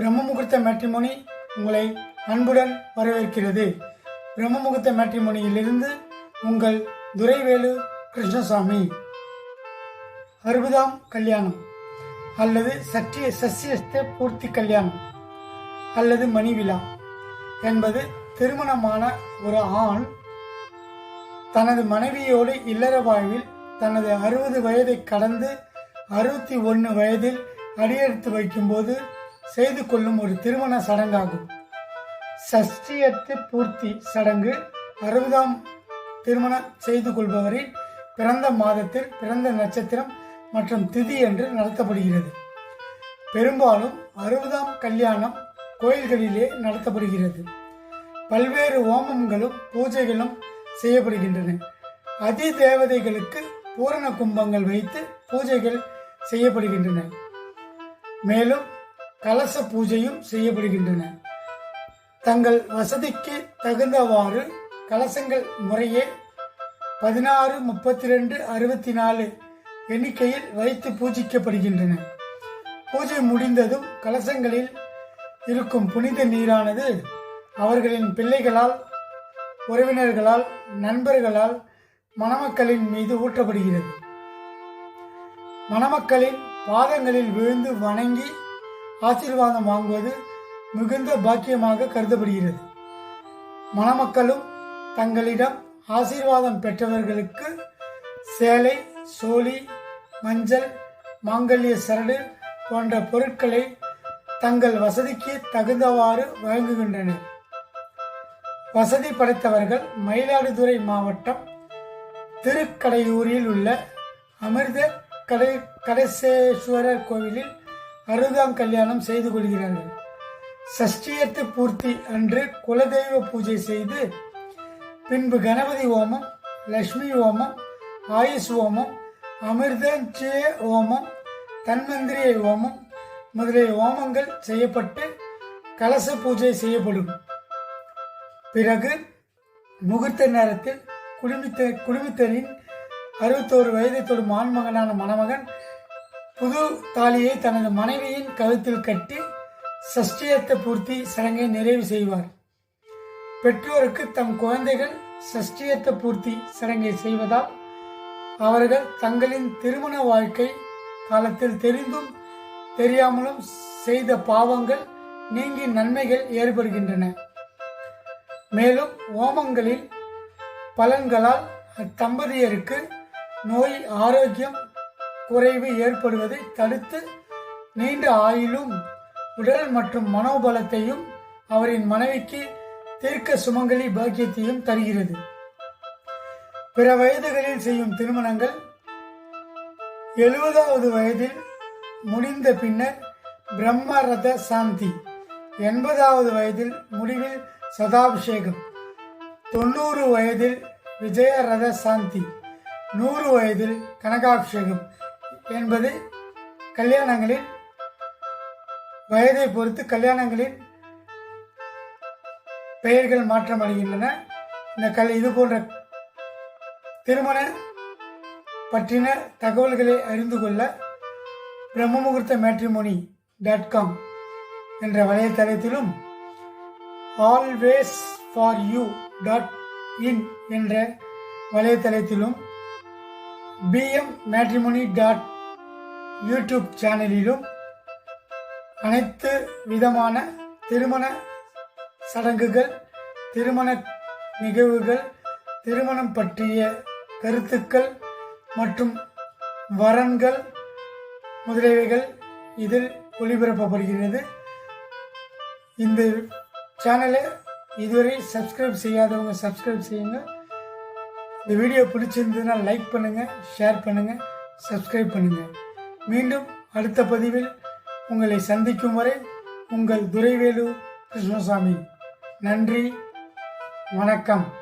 வணக்கம் பிரம்ம முகூர்த்த மேட்ரிமோனி உங்களை அன்புடன் வரவேற்கிறது. பிரம்ம முகூர்த்த மேட்ரிமோனியிலிருந்து உங்கள் துரைவேலு கிருஷ்ணசாமி. அறுபதாம் கல்யாணம். அல்லது சற்றிய சசியஸ்த பூர்த்தி கல்யாணம். அல்லது மணி விழா. என்பது திருமணமான ஒரு ஆண் தனது மனைவியோடு இல்லற வாழ்வில் தனது அறுபது வயதை கடந்து அறுபத்தி ஒன்று வயதில் அடியெடுத்து வைக்கும்போது செய்து கொள்ளும் ஒரு திருமண சடங்காகும். சஷ்டியத்து பூர்த்தி சடங்கு அறுபதாம் திருமணம் செய்து கொள்பவரின் பிறந்த மாதத்தில் பிறந்த நட்சத்திரம் மற்றும் திதி என்று நடத்தப்படுகிறது. பெரும்பாலும் அறுபதாம் கல்யாணம் கோயில்களிலே நடத்தப்படுகிறது. பல்வேறு ஓமங்களும் பூஜைகளும் செய்யப்படுகின்றன. அதி தேவதைகளுக்கு பூரண கும்பங்கள் வைத்து பூஜைகள் செய்யப்படுகின்றன. மேலும் கலச பூஜையும் செய்யப்படுகின்றன. தங்கள் வசதிக்கு தகுந்தவாறு கலசங்கள் முறையே பதினாறு முப்பத்தி ரெண்டு அறுபத்தி நாலு எண்ணிக்கையில் வைத்து பூஜிக்கப்படுகின்றன. பூஜை முடிந்ததும் கலசங்களில் இருக்கும் புனித நீரானது அவர்களின் பிள்ளைகளால் உறவினர்களால் நண்பர்களால் மணமக்களின் மீது ஊற்றப்படுகிறது. மணமக்களின் பாதங்களில் விழுந்து வணங்கி ஆசீர்வாதம் வாங்குவது மிகுந்த பாக்கியமாக கருதப்படுகிறது மணமக்களும் தங்களிடம் ஆசீர்வாதம் பெற்றவர்களுக்கு சேலை சோழி மஞ்சள் மாங்கல்ய சரடு போன்ற பொருட்களை தங்கள் வசதிக்கு தகுந்தவாறு வழங்குகின்றனர் வசதி படைத்தவர்கள் மயிலாடுதுறை மாவட்டம் திருக்கடையூரில் உள்ள அமிர்த கடை கடைசேஸ்வரர் கோவிலில் அறுபதாம் கல்யாணம் செய்து கொள்கிறார்கள். சஷ்டியத்து பூர்த்தி அன்று குலதெய்வ பூஜை செய்து பின்பு கணபதி ஹோமம் லக்ஷ்மி ஹோமம் ஆயுஷ் ஹோமம் அமிர்தஞ்சய ஓமம் தன்மந்திரிய ஓமம் முதலிய ஓமங்கள் செய்யப்பட்டு கலச பூஜை செய்யப்படும். பிறகு முகூர்த்த நேரத்தில் குடும்பத்த குடும்பத்தரின் அறுபத்தோரு வயதை தொடும் ஆண்மகனான மணமகன் புது தாலியை தனது மனைவியின் கழுத்தில் கட்டி சஷ்டியத்தை பூர்த்தி சடங்கை நிறைவு செய்வார். பெற்றோருக்கு தம் குழந்தைகள் சஷ்டியத்த பூர்த்தி சடங்கை செய்வதால் அவர்கள் தங்களின் திருமண வாழ்க்கை காலத்தில் தெரிந்தும் தெரியாமலும் செய்த பாவங்கள் நீங்கி நன்மைகள் ஏற்படுகின்றன. மேலும் ஓமங்களில் பலன்களால் அத்தம்பதியருக்கு நோய் ஆரோக்கியம் குறைவு ஏற்படுவதை தடுத்து நீண்ட ஆயுளும் உடல் மற்றும் மனோபலத்தையும் அவரின் மனைவிக்கு தீர்க்க சுமங்கலி பாக்கியத்தையும் தருகிறது. பிற வயதுகளில் செய்யும் திருமணங்கள் எழுபதாவது வயதில் முடிந்த பின்னர் பிரம்மரத சாந்தி எண்பதாவது வயதில் முடிவில் சதாபிஷேகம் தொண்ணூறு வயதில் விஜயரத சாந்தி நூறு வயதில் கனகாபிஷேகம் என்பது கல்யாணங்களில் வயதை பொறுத்து கல்யாணங்களின் பெயர்கள் மாற்றம் அடைகின்றன. இந்த கல் இது போன்ற திருமண பற்றின தகவல்களை அறிந்து கொள்ள பிரம்ம முகூர்த்த மேட்ரிமோனி டாட் காம் என்ற வலைத்தளத்திலும் always for you dot in என்ற வலைத்தளத்திலும் பிஎம் மேட்ரிமோனி டாட் யூடியூப் சேனலிலும் அனைத்து விதமான திருமண சடங்குகள் திருமண நிகழ்வுகள் திருமணம் பற்றிய கருத்துக்கள் மற்றும் வரன்கள் முதலியவைகள் இதில் ஒளிபரப்பப்படுகிறது. இந்த சேனலை இதுவரை சப்ஸ்கிரைப் செய்யாதவங்க சப்ஸ்கிரைப் செய்யுங்க. இந்த வீடியோ பிடிச்சிருந்ததுன்னா லைக் பண்ணுங்கள் ஷேர் பண்ணுங்கள் சப்ஸ்கிரைப் பண்ணுங்கள் மீண்டும் அடுத்த பதிவில் உங்களை சந்திக்கும் வரை உங்கள் துரைவேலு கிருஷ்ணசாமி. நன்றி வணக்கம்.